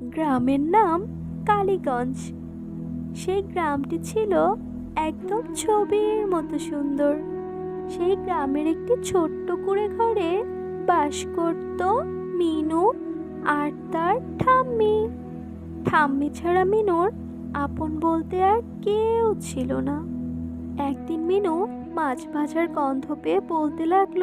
গ্রামের নাম কালীগঞ্জ। সেই গ্রামটি ছিল একদম ছবির মতো সুন্দর। সেই গ্রামের একটি ছোট্ট কুড়ে ঘরে বাস করত মিনু আর তার ঠাম্মি। ঠাম্মি ছাড়া মিনুর আপন বলতে আর কেউ ছিল না। একদিন মিনু মাছ ভাজার গন্ধ পেয়ে বলতে লাগল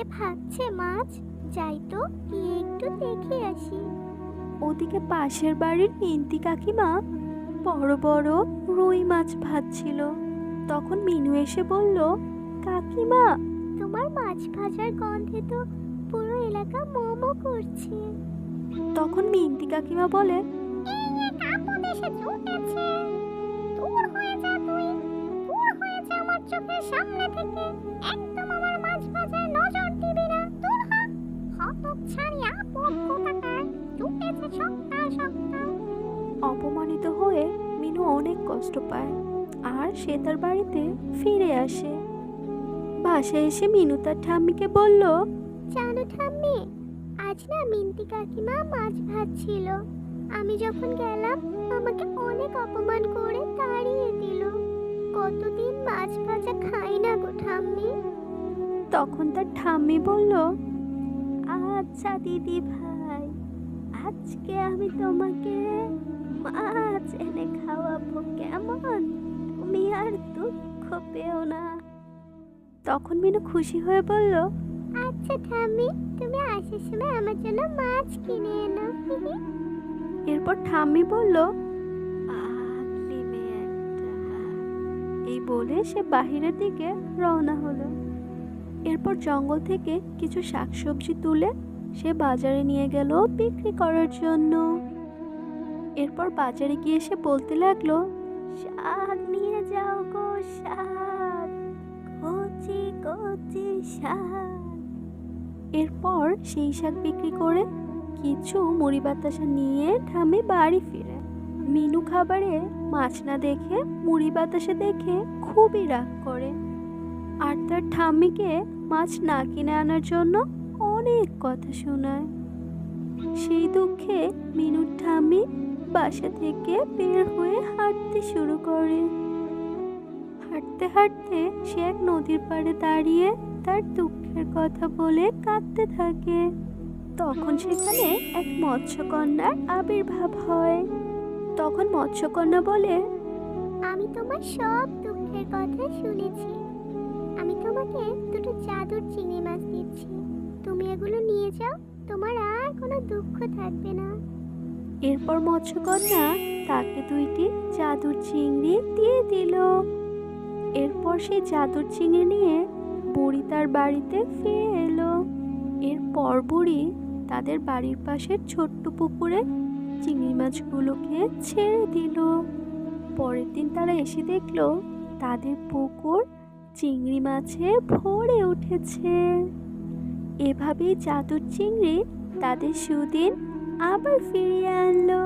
কে ভাজছে মাছ যাই তো গিয়ে একটু দেখে আসি। ওদিকে পাশের বাড়ির মিন্তি কাকিমা বড় বড় রুই মাছ ভাজছিল। তখন মিনু এসে বলল কাকিমা! তোমার মাছ ভাজার গন্ধে তো পুরো এলাকা মোমো করছে। তখন মিন্তি কাকিমা বলে কষ্ট পায় আর সে তার বাড়িতে ফিরে আসে। বাসায় এসে মিনু তার ঠাম্মিকে বলল জানো ঠাম্মি আজ না মিন্তি কাকিমা মাছ ভাজছিল আমি যখন গেলাম আমাকে অনেক অপমান করে তাড়িয়ে দিল। কতদিন মাছ ভাজা খাই না গো ঠাম্মি। তখন তার ঠাম্মি বলল আচ্ছা দিদি ভাই আজকে আমি তোমাকে মাছ এনে খাওয়াবো কেমন? তুমি আর দুঃখ পেও না। তখন মিনু খুশি হয়ে বলল আচ্ছা ঠাম্মি তুমি আসার সময় আমার জন্য মাছ কিনে এনো। এরপর ঠাম্মি বলল এই বলে সে বাহিরের দিকে রওনা হলো। এরপর জঙ্গল থেকে কিছু শাকসবজি তুলে সে বাজারে নিয়ে গেল বিক্রি করার জন্য। এরপর বাজারে গিয়ে সে বলতে লাগল, শাক নিয়ে যাও গো শাক, কচি কচি শাক। এরপর সেই শাক বিক্রি করে কিছু মুড়ি বাতাসা নিয়ে ঠামে বাড়ি ফিরে। মিনু খাবারে মাছ না দেখে মুড়ি বাতাসা দেখে খুবই রাগ করে। আর তার ঠাম্মিকে মাছ না কিনে আনার জন্য অনেক কথা শোনায়। সেই দুঃখে মিনুর ঠাম্মি বাসা থেকে বের হয়ে হাঁটতে শুরু করে। হাঁটতে হাঁটতে সে এক নদীর পাড়ে দাঁড়িয়ে তার দুঃখের কথা বলে কাঁদতে থাকে। তখন সেখানে এক মৎস্যকন্যার আবির্ভাব হয়। তখন মৎস্যকন্যা বলে, আমি তোমার সব দুঃখের কথা শুনেছি। আমি তোমাকে দুটো জাদুর চিংড়ি মাছ দিচ্ছি। তুমি এগুলো নিয়ে যাও, তোমার আর কোনো দুঃখ থাকবে না। এরপর মৎস্যকন্যা তাকে দুইটি জাদুর চিংড়ি দিয়ে দিল। এরপর সেই জাদুর চিংড়ি নিয়ে বুড়ি তার বাড়িতে ফিরে এলো। এরপর বুড়ি তাদের বাড়ির পাশের ছোট্ট পুকুরে চিংড়ি মাছগুলোকে ছেড়ে দিল। পরের দিন তারা এসে দেখল তাদের পুকুর চিংড়ি মাছে ভরে উঠেছে। এভাবেই চাদর চিংড়ি তাদের সুদিন আবার ফিরিয়ে আনলো।